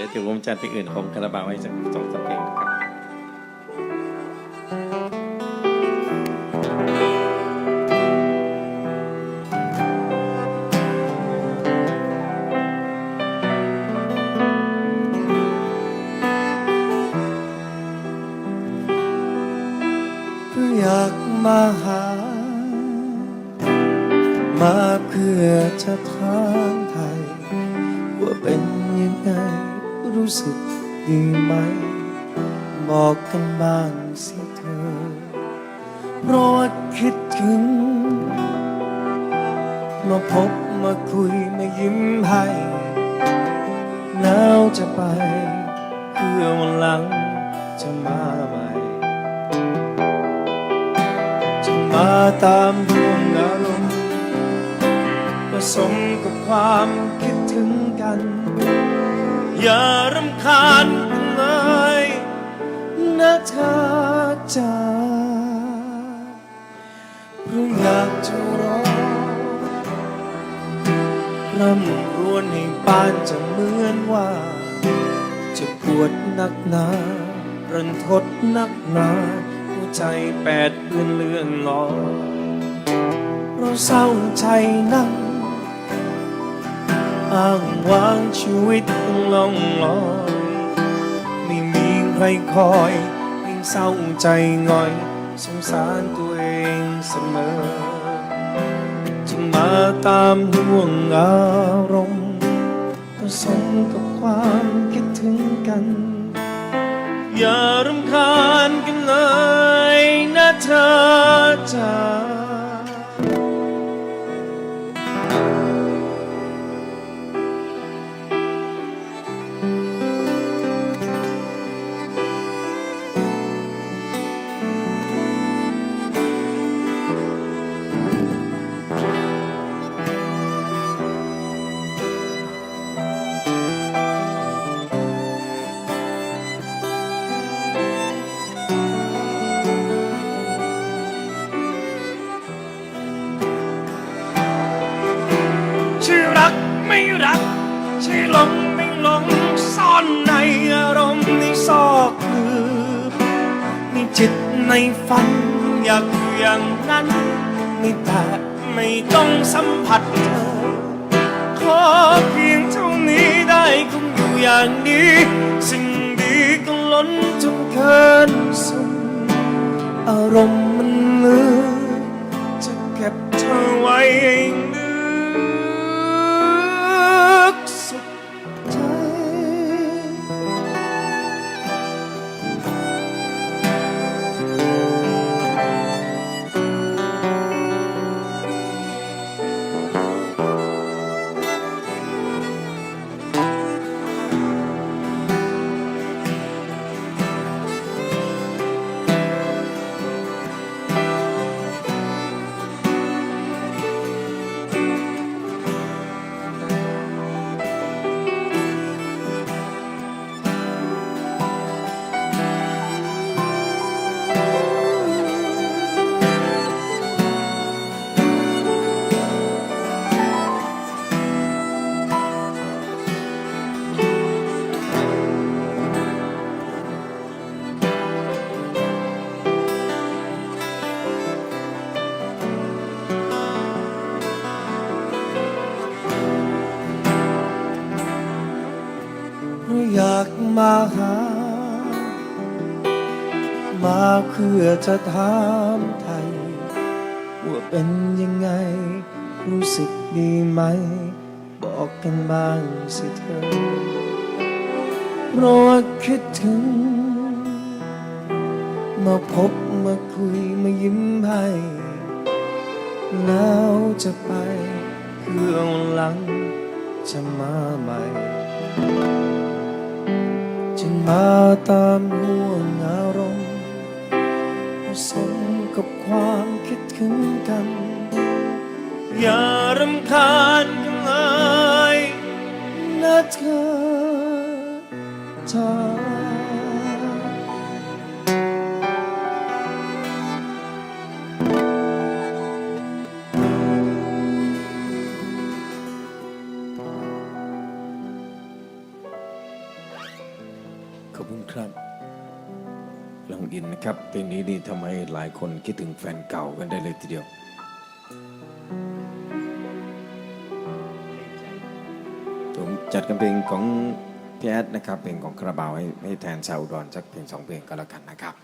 ดี๋ยวถึงวงจันทร์เพลงอื่นของคาราบาวไว้สักสองสามเพลงนะครับอยากมาหา มาเพื่อจะถามไทยว่าเป็นยังไง รู้สึกดีไหม บอกกันบ้างสิเธอ เพราะว่าคิดถึง มาพบมาคุยมายิ้มให้แล้วจะไป เพื่อวันหลังจะมาใหม่ จะมาตามดวงอารมณ์ผสมกับความคิดถึง อย่ารำคาญเลยนะเธอจ๋าเพราะอยากจะรอร่ำรวนให้ปานจะเหมือนว่า จะปวดนักหนารันทดนักหนาหัวใจแปดเปื้อนเลื่อนลอยเราเศร้าใจนั่ง อ้างว้างชีวิตลองลอยไม่มีใครคอยยิ่งเศร้าใจง่อย สงสารตัวเองเสมอ จะมาตามดวงอารมณ์ผสมกับความคิดถึงกัน อย่ารำคาญกันเลยนะเธอจ๋า หลงไม่หลงซ่อนในอารมณ์ในซอกลืมมีจิตในฝันอยากอยู่อย่างนั้นไม่แต่ไม่ต้องสัมผัสเธอขอเพียงเท่านี้ได้คงอยู่อย่างนี้ สิ่งดีก็ล้นจนเกินสุดอารมณ์ อยากมาหา มาเพื่อจะถามไทย ว่าเป็นยังไง รู้สึกดีไหม บอกกันบ้างสิเธอเพราะคิดถึง มาพบมาคุยมายิ้มให้แล้วจะไปเพื่อวันหลังจะมาใหม่ จึงมาตามห่วงอารมณ์ผสมกับความคิดถึงกัน อย่ารำคาญกันเลยนะเธอจ้า ขอบคุณครับลองอินนะครับเพลงนี้นี่ทำให้หลายคนคิดถึงแฟนเก่ากันได้เลยทีเดียวผมจัดกันเพลงของพี่แอดนะครับเพลงของคาราบาวให้ให้แทนชาวอุดรสักเพลงสองเพลงก็แล้วกันนะครับ